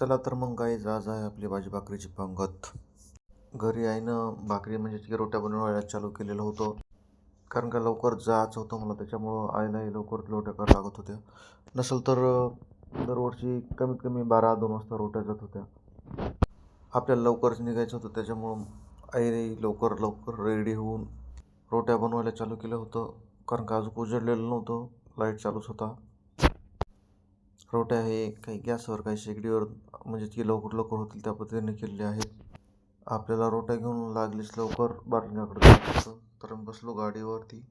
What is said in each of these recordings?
चला तर मग काही आज आहे आपली भाजी भाकरीची पंगत. घरी आईनं भाकरी म्हणजे की रोट्या बनवायला चालू केलेलं होतं. कारण का लवकर जायचं होतं मला त्याच्यामुळं आईलाही लवकर रोट्या करायला लागत होत्या. नसेल तर दरवर्षी कमीत कमी बारा दोन वाजता रोट्या जात होत्या. आपल्याला लवकरच निघायचं होतं त्याच्यामुळं आईने लवकर लवकर रेडी होऊन रोट्या बनवायला चालू केलं होतं. कारण का अजून उजडलेलं नव्हतं लाइट चालूच होता. रोट्या हे काही गॅसवर काही शेगडीवर म्हणजे ती लवकर लवकर होतील त्या पद्धतीने केलेले आहेत. आपल्याला रोट्या घेऊन लागलीच लवकर बार्लिंगाकडे जायचं. तर मी बसलो गाडीवरती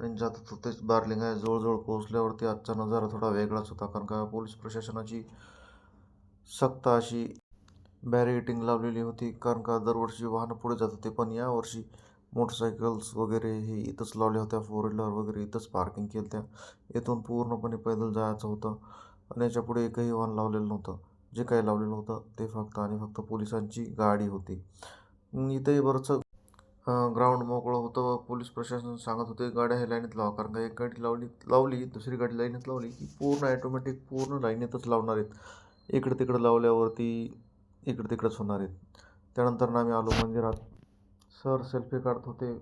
आणि जातात होतो तेच बार्लिंगा जवळजवळ पोहोचल्यावरती आजचा नजारा थोडा वेगळाच होता. कारण का पोलीस प्रशासनाची सक्त अशी बॅरिगेटिंग लावलेली होती. कारण का दरवर्षी वाहनं पुढे जात होते. पण यावर्षी मोटरसायकल्स वगैरे हे इथंच लावल्या होत्या. फोर व्हीलर वगैरे इथंच पार्किंग केल्या त्या इथून पूर्णपणे पैदल जायचं होतं. आणि याच्यापुढे एकही वाहन लावलेलं नव्हतं. जे काही लावलेलं होतं ते फक्त आणि फक्त पोलिसांची गाडी होती. अं इथंही बरंचसं ग्राउंड मोकळं होतं. व पोलीस प्रशासन सांगत होते गाड्या ह्या लाईनीत लावा. कारण का एक गाडी लावली लावली दुसरी गाडी लाईनीत लावली की पूर्ण ॲटोमॅटिक पूर्ण लाईनीतच लावणार आहेत. इकडं तिकडं लावल्यावरती इकडं तिकडंच होणार आहेत. त्यानंतर आम्ही आलो मंदिरात. सर सेल्फी काढत होते.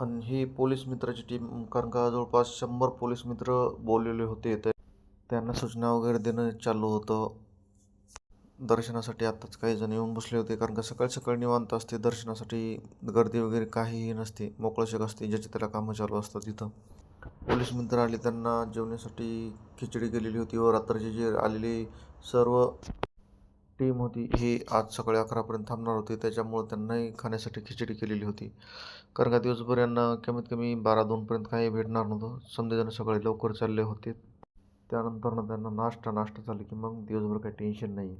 आणि ही पोलीस मित्राची टीम कारण का जवळपास शंभर पोलीस मित्र बोललेले होते. तर त्यांना सूचना वगैरे देणं चालू होतं. दर्शनासाठी आत्ताच काही जण येऊन बसले होते कारण का सकाळी सकाळी निवांत असते. दर्शनासाठी गर्दी वगैरे काहीही नसते. मोकळशक असते ज्याची त्याला कामं चालू असतात तिथं. पोलीस मित्र आले त्यांना जेवण्यासाठी खिचडी केलेली होती. व रात्रीचे जे आलेली सर्व टीम होती ही आज सकाळी अकरापर्यंत थांबणार होती. त्याच्यामुळं त्यांनाही खाण्यासाठी खिचडी केलेली होती. कारण का दिवसभर यांना कमीत कमी बारा दोनपर्यंत काही भेटणार नव्हतं. समजेजण सकाळी लवकर चालले होते. त्यानंतर त्यांना नाश्ता नाश्ता झालं की मग दिवसभर काही टेन्शन नाही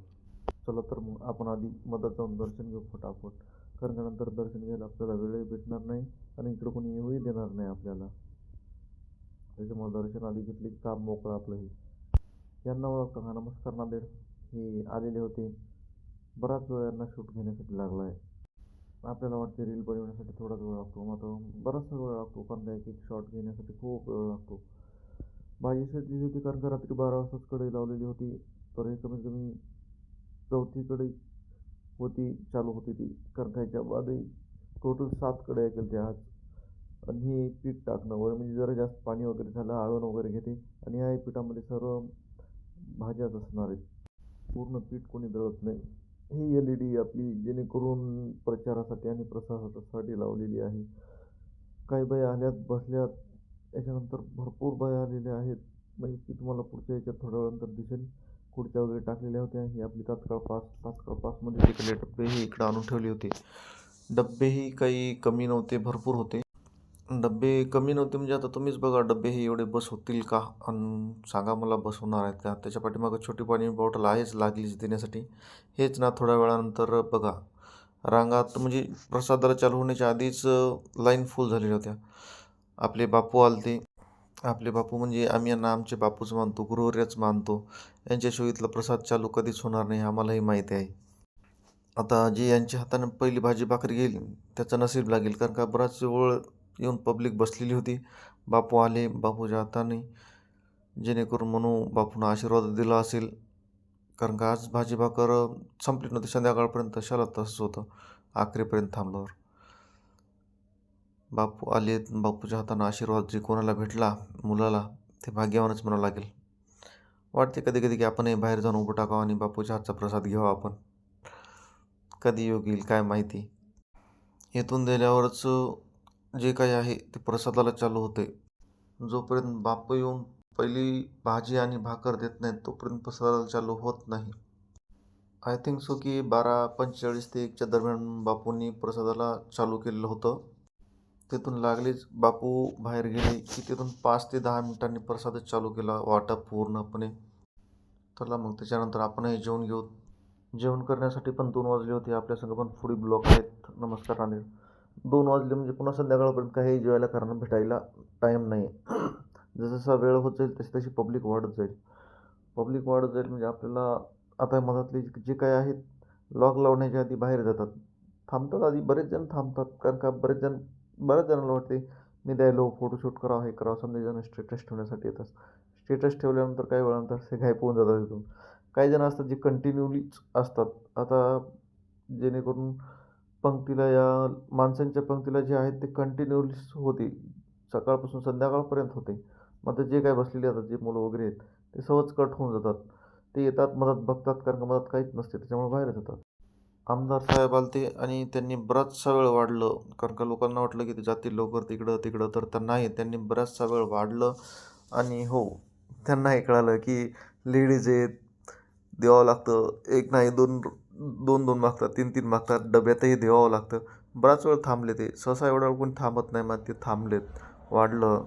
चला तर मग आपण आधी मदत जाऊन दर्शन घेऊ फटाफट. कारण त्यानंतर नंतर दर्शन घ्यायला आपल्याला वेळही भेटणार नाही आणि इकडं कोणी येऊही देणार नाही आपल्याला. त्याच्यामुळे दर्शन आधी घेतले की काम मोकळं आपलंही यांना ओळखतं का? नमस्कार नांदेड. हे आलेले होते. बराच वेळ यांना शूट घेण्यासाठी लागला आहे आपल्याला वाटते रील बनवण्यासाठी थोडाच वेळ लागतो. मात्र बराचसा वेळ लागतो. कारण एक एक शॉट घेण्यासाठी खूप वेळ लागतो. भाजी शिजली होती कारण का रात्री बारा वाजताच कढई लावलेली होती. तर हे कमीत कमी चौथी कढई होती चालू होती ती. कारण का ह्याच्या बादही टोटल सात कढया केल्या त्या आज. आणि हे पीठ टाकणं वगैरे म्हणजे जरा जास्त पाणी वगैरे झालं आळवण वगैरे घेते. आणि ह्या पिठामध्ये सर्व भाज्याच असणार आहेत. पूर्ण पीठ कोणी दळत नाही. ही एल ई डी आपली जेणेकरून प्रचारासाठी आणि प्रसारासाठी लावलेली आहे. काही बाई आल्यात बसल्यात त्याच्यानंतर भरपूर बाया आलेल्या आहेत. म्हणजे ती तुम्हाला पुढच्या याच्यात थोड्या वेळानंतर दिसेल. खुर्च्या वगैरे टाकलेल्या होत्या. ही आपली तात्काळ पास तात्काळ पासमध्ये तिकडे डब्बेही इकडे आणून ठेवले होते. डब्बेही काही कमी नव्हते भरपूर होते. डब्बे कमी नव्हते म्हणजे आता तुम्हीच बघा डब्बे हे एवढे बस होतील का? आणि सांगा मला बसवणार आहेत का? त्याच्या पाठीमागं छोटी पाणी बॉटल आहेच लागलीच देण्यासाठी. हेच ना थोड्या वेळानंतर बघा. रांगात म्हणजे प्रसादाला चालू होण्याच्या आधीच लाईन फुल झालेल्या होत्या. आपले बापू आलते. आपले बापू म्हणजे आम्ही यांना आमचे बापूच मानतो गुरुवर्यच मानतो. यांच्याशिवाय इथला प्रसाद चालू कधीच होणार नाही आम्हालाही माहिती आहे. आता जे यांच्या हाताने पहिली भाजी भाकरी येईल त्याचं नसीब लागेल कारण का बराच वेळ येऊन पब्लिक बसलेली होती. बापू आले बापूच्या हाताने जेणेकरून म्हणू बापूनं आशीर्वाद दिला असेल. कारण का आज भाजी भाकर संपली नव्हती संध्याकाळपर्यंत शाला तसंच होतं. आखरीपर्यंत थांबल्यावर. बापू आले बापूच्या हातानं आशीर्वाद जे कोणाला भेटला मुलाला ते भाग्यवानच म्हणावं लागेल. वाटते कधी कधी की आपणही बाहेर जाऊन उभं टाकावं आणि बापूच्या हातचा प्रसाद घ्यावा आपण. कधी योग येईल काय माहिती? येथून दिल्यावरच जे काही आहे ते प्रसादाला चालू होते. जोपर्यंत बापू येऊन पहिली भाजी आणि भाकर देत नाहीत तोपर्यंत प्रसादाला चालू होत नाही. आय थिंक सो की बारा पंचेचाळीस ते एकच्या दरम्यान बापूंनी प्रसादाला चालू केलेलं होतं. तिथून लागलीच. बापू बाहेर गेले की तिथून पाच ते दहा मिनिटांनी प्रसादच चालू केला. वाटप पूर्णपणे चला मग त्याच्यानंतर आपणही जेवण घेऊ. जेवण करण्यासाठी पण दोन वाजले होते. आपल्यासंग पण फुडी ब्लॉक आहेत. नमस्कार नांदेड दोन वाजले म्हणजे पुन्हा संध्याकाळपर्यंत काही जेवायला कारण भेटायला टाईम नाही. जसजसा वेळ होत जाईल तशी तशी पब्लिक वाढत जाईल. पब्लिक वाढत जाईल म्हणजे आपल्याला आता मधातले जे काही आहेत लॉक लावण्याच्या आधी बाहेर जातात. थांबतात आधी. बरेच जण थांबतात. कारण का? बरेच जण बऱ्याच जणांना वाटते मी द्यायलो फोटोशूट करावं हे करावं. समजा जण स्टेटस ठेवण्यासाठी येतात. स्टेटस ठेवल्यानंतर काही वेळानंतर ते गायब होऊन जातात तिथून काही जण असतात जे कंटिन्यूलीच असतात. आता जेणेकरून पंक्तीला या माणसांच्या पंक्तीला जे आहेत ते कंटिन्यूलीच होते. सकाळपासून संध्याकाळपर्यंत होते. मग आता जे काय बसलेले असतात जे मुलं वगैरे आहेत ते सहज कट होऊन जातात. ते येतात मदत बघतात कारण का मदत काहीच नसते त्याच्यामुळे बाहेर जातात आमदार साहेब आलते आणि त्यांनी बराचसा वेळ वाढलं. कारण का लोकांना वाटलं की ते जातील लवकर तिकडं तिकडं तर तर नाही त्यांनी बराचसा वेळ वाढलं. आणि हो त्यांना हे कळालं की लेडीज आहेत द्यावं लागतं. एक नाही दोन दोन दोन मागतात तीन तीन मागतात. डब्यातही द्यावं लागतं. बराच वेळ थांबले ते. सहसा एवढा वेळ कोणी थांबत नाही मग ते थांबलेत. वाढलं.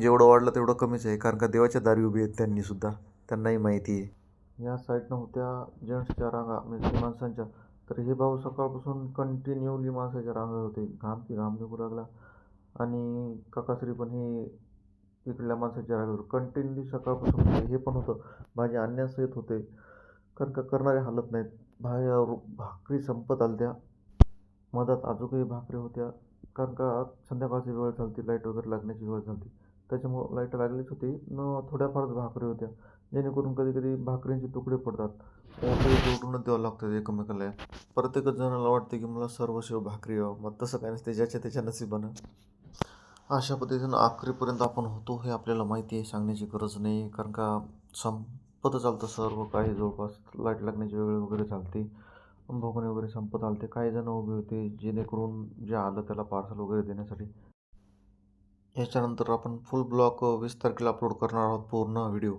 जेवढं वाढलं तेवढं कमीच आहे. कारण का देवाच्या दारी उभी आहेत त्यांनीसुद्धा त्यांनाही माहिती आहे. या साईडनं होत्या जेंट्सच्या रांगा म्हणजे माणसांच्या. तर हे भाऊ सकाळपासून कंटिन्यूली माणसाच्या रांगा होते. घाम की घाम निघू लागला. आणि काकाश्री पण हे इकडल्या माणसाच्या रांगेवर. कंटिन्यू सकाळपासून हे पण होतं. भाजी आणण्यास येत होते. कारण का करणारे हालत नाहीत. भाया भाकरी संपत आलत्या. मधात अजूनही भाकरी होत्या. कारण का संध्याकाळची वेळ झाली लाइट वगैरे लागण्याची वेळ झाली त्याच्यामुळं लाइट लागलीच होती. न थोड्याफारच भाकरी होत्या. जेणेकरून कधी कधी भाकरींचे तुकडे पडतात. ते जोडूनच द्यावं लागतं एकमेकाला. प्रत्येकच जणाला वाटते की मला सर्वशिव भाकरी यावं मग तसं काय नसते ज्याच्या त्याच्या नशिबानं. अशा पद्धतीनं आखरीपर्यंत आपण होतो हे आपल्याला माहिती आहे सांगण्याची गरज नाही. कारण का संपत चालतं सर्व काही जवळपास. लाइट लागण्याची वेळ वगैरे चालते. भोगणे वगैरे संपत आलते. काही जण उभे होते जेणेकरून जे आलं त्याला पार्सल वगैरे देण्यासाठी. याच्यानंतर आपण फुल ब्लॉक वीस तारखेला अपलोड करणार आहोत पूर्ण व्हिडिओ